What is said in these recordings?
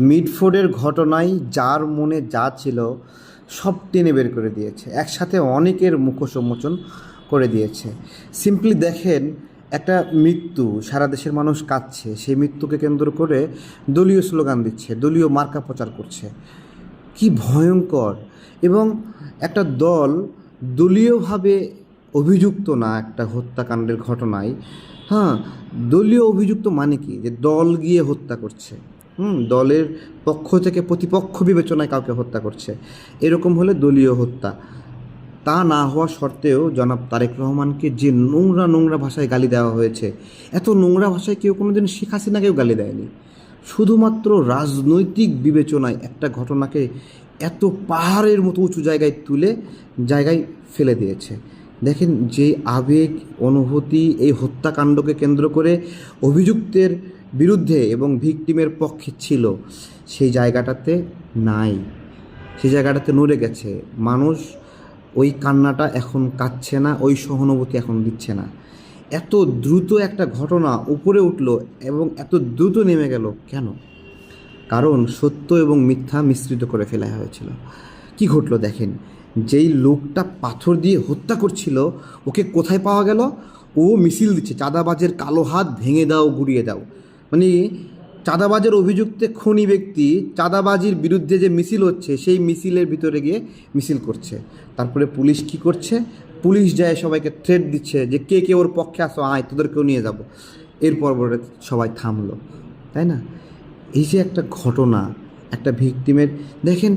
মিডফোর্ডের ঘটনায় যার মনে যা ছিল সব টেনে বের করে দিয়েছে। একসাথে অনেকের মুখোশ উন্মোচন করে দিয়েছে। সিম্পলি দেখেন, একটা মৃত্যু, সারা দেশের মানুষ কাঁদছে। সেই মৃত্যুকে কেন্দ্র করে দলীয় স্লোগান দিচ্ছে, দলীয় মার্কা প্রচার করছে। কি ভয়ঙ্কর! এবং একটা দল দলীয়ভাবে অভিযুক্ত না একটা হত্যাকাণ্ডের ঘটনায়। হ্যাঁ দলীয় অভিযুক্ত মানে কি? যে দল গিয়ে হত্যা করছে। হুম, দলের পক্ষ থেকে প্রতিপক্ষ বিবেচনায় কাউকে হত্যা করছে। এরকম হলে দলীয় হত্যা। তা না হওয়া সত্ত্বেও জনাব তারেক রহমানকে যে নোংরা নোংরা ভাষায় গালি দেওয়া হয়েছে, এত নোংরা ভাষায় কেউ কোনোদিন শেখ হাসিনাকেও গালি দেয়নি। শুধুমাত্র রাজনৈতিক বিবেচনায় একটা ঘটনাকে এত পাহাড়ের মতো উঁচু জায়গায় তুলে, জায়গায় ফেলে দিয়েছে। দেখেন যে আবেগ, অনুভূতি, এই হত্যাকাণ্ডকে কেন্দ্র করে অভিযুক্তের বিরুদ্ধে এবং ভিকটিমের পক্ষে ছিল, সেই জায়গাটাতে নাই। সেই জায়গাটাতে নড়ে গেছে। মানুষ ওই কান্নাটা এখন কাঁদছে না, ওই সহানুভূতি এখন দিচ্ছে না। এত দ্রুত একটা ঘটনা উপরে উঠল এবং এত দ্রুত নেমে গেল কেন? কারণ সত্য এবং মিথ্যা মিশ্রিত করে ফেলা হয়েছিল। কি ঘটলো দেখেন? যেই লোকটা পাথর দিয়ে হত্যা করছিল, ওকে কোথায় পাওয়া গেল? ও মিছিল দিচ্ছে, চাঁদাবাজের কালো হাত ভেঙে দাও, গুড়িয়ে দাও। মানে চাঁদাবাজের অভিযুক্তে খনি ব্যক্তি চাঁদাবাজির বিরুদ্ধে যে মিছিল হচ্ছে, সেই মিছিলের ভিতরে গিয়ে মিছিল করছে। তারপরে পুলিশ কি করছে? পুলিশ যায়, সবাইকে থ্রেট দিচ্ছে যে, কে কে ওর পক্ষে আসো আয়, তোদেরকেও নিয়ে যাব। এরপর পরে সবাই থামলো, তাই না? এই যে একটা ঘটনা, একটা ভিকটিমের, দেখেন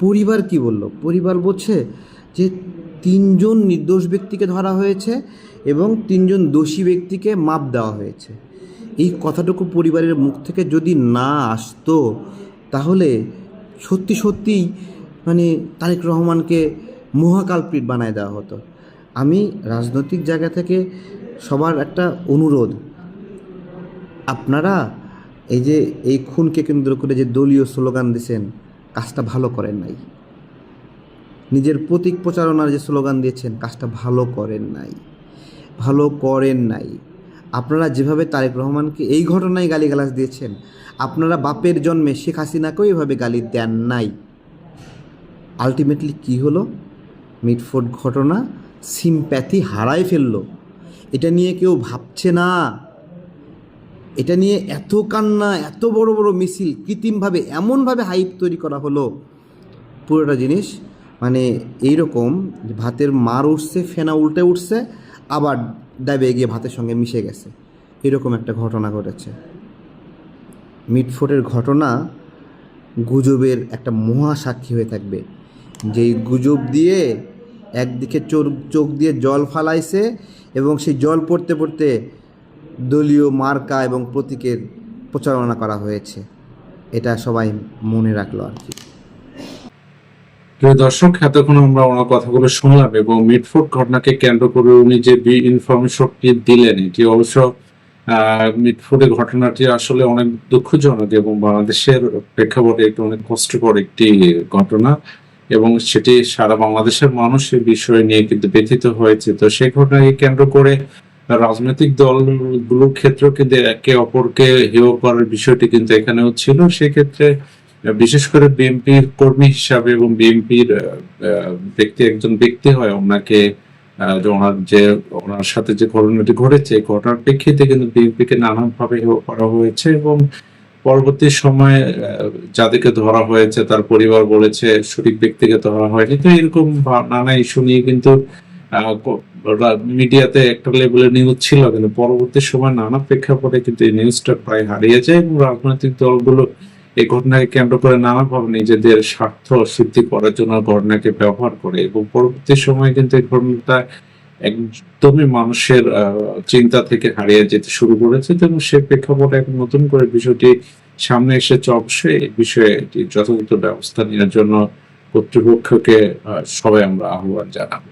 পরিবার কি বলল? পরিবার বলছে যে, তিনজন নির্দোষ ব্যক্তিকে ধরা হয়েছে এবং তিনজন দোষী ব্যক্তিকে মাপ দেওয়া হয়েছে। এই কথাটুকু পরিবারের মুখ থেকে যদি না আসতো, তাহলে সত্যি সত্যিই মানে তারেক রহমানকে মহাকালপিট বানায় দেওয়া হতো। আমি রাজনৈতিক জায়গা থেকে সবার একটা অনুরোধ। আপনারা এই যে এই খুনকে কেন্দ্র করে যে দলীয় স্লোগান দিয়েছেন কাজটা ভালো করেন নাই। নিজের প্রতীক প্রচারণার যে স্লোগান দিয়েছেন, কাজটা ভালো করেন নাই। ভালো করেন নাই। আপনারা যেভাবে তারেক রহমানকে এই ঘটনায় গালিগালাজ দিয়েছেন, আপনারা বাপের জন্মে শেখ হাসিনাকেও এভাবে গালি দেন নাই। আলটিমেটলি কি হলো? মিটফোর্ড ঘটনা সিম্প্যাথি হারায় ফেলল। এটা নিয়ে কেউ ভাবছে না। এটা নিয়ে এত কান্না, এত বড় বড় মিছিল, কৃত্রিমভাবে, এমনভাবে হাইপ তৈরি করা হলো। পুরোটা জিনিস মানে এইরকম, ভাতের মার উঠছে, ফেনা উল্টে উঠছে, আবার ডাবে গিয়ে ভাতের সঙ্গে মিশে গেছে। এরকম একটা ঘটনা ঘটেছে। মিটফোর্টের ঘটনা গুজবের একটা মহা সাক্ষী হয়ে থাকবে। যেই গুজব দিয়ে একদিকে চোর চোখ দিয়ে জল ফালাইছে এবং সেই জল পড়তে পড়তে দলীয় মার্কা এবং প্রতীকের প্রচারণা করা হয়েছে। এটা সবাই মনে রাখল আর কি। প্রিয় দর্শক, এতক্ষণ আমরা ওনার কথাগুলো শুনলাম এবং মিটফোর্ড ঘটনাকে কেন্দ্র করে উনি যে বি ইনফরমেশনটি দিলেন, এটি অবশ্য মিটফোর্ডের ঘটনাটি আসলে অনেক দুঃখজনক এবং বাংলাদেশের প্রেক্ষাপটে একটি অনেক কষ্টকর একটি ঘটনা এবং সেটি সারা বাংলাদেশের মানুষ এই বিষয় নিয়ে কিন্তু ব্যথিত হয়েছে। তো সেই ঘটনাকে কেন্দ্র করে রাজনৈতিক দলগুলোর ক্ষেত্রেও কিন্তু একে অপরকে হেয় করার বিষয়টি কিন্তু এখানেও ছিল। সেক্ষেত্রে বিশেষ করে বিএনপির কর্মী হিসাবে এবং বিএনপির ব্যক্তি, একজন ব্যক্তি হয় ওনাকে ওনার যে, ওনার সাথে যে ঘটনাটি ঘটেছে, এই ঘটনার প্রেক্ষিতে কিন্তু বিএনপিকে নানানভাবে করা হয়েছে এবং পরবর্তী সময়ে যাদেরকে ধরা হয়েছে, তার পরিবার বলেছে, সঠিক ব্যক্তিকে ধরা হয়নি। তো এরকম নানা ইস্যু নিয়ে কিন্তু মিডিয়াতে একটা লেভেলের নিউজ ছিল, কিন্তু পরবর্তী সময় নানা প্রেক্ষাপটে কিন্তু এই নিউজটা প্রায় হারিয়ে যায় এবং রাজনৈতিক দলগুলো এই ঘটনাকে কেন্দ্র করে নানাভাবে নিজেদের স্বার্থ সিদ্ধি করার জন্য ঘটনাকে ব্যবহার করে এবং পরবর্তী সময়ে কিন্তু এই ঘটনাটা একদমই মানুষের চিন্তা থেকে হারিয়ে যেতে শুরু করেছে। এবং সে প্রেক্ষাপটে এখন নতুন করে বিষয়টি সামনে এসেছে। অবশ্যই এই বিষয়ে যথাযথ ব্যবস্থা নেওয়ার জন্য কর্তৃপক্ষকে সবাই আমরা আহ্বান জানাব।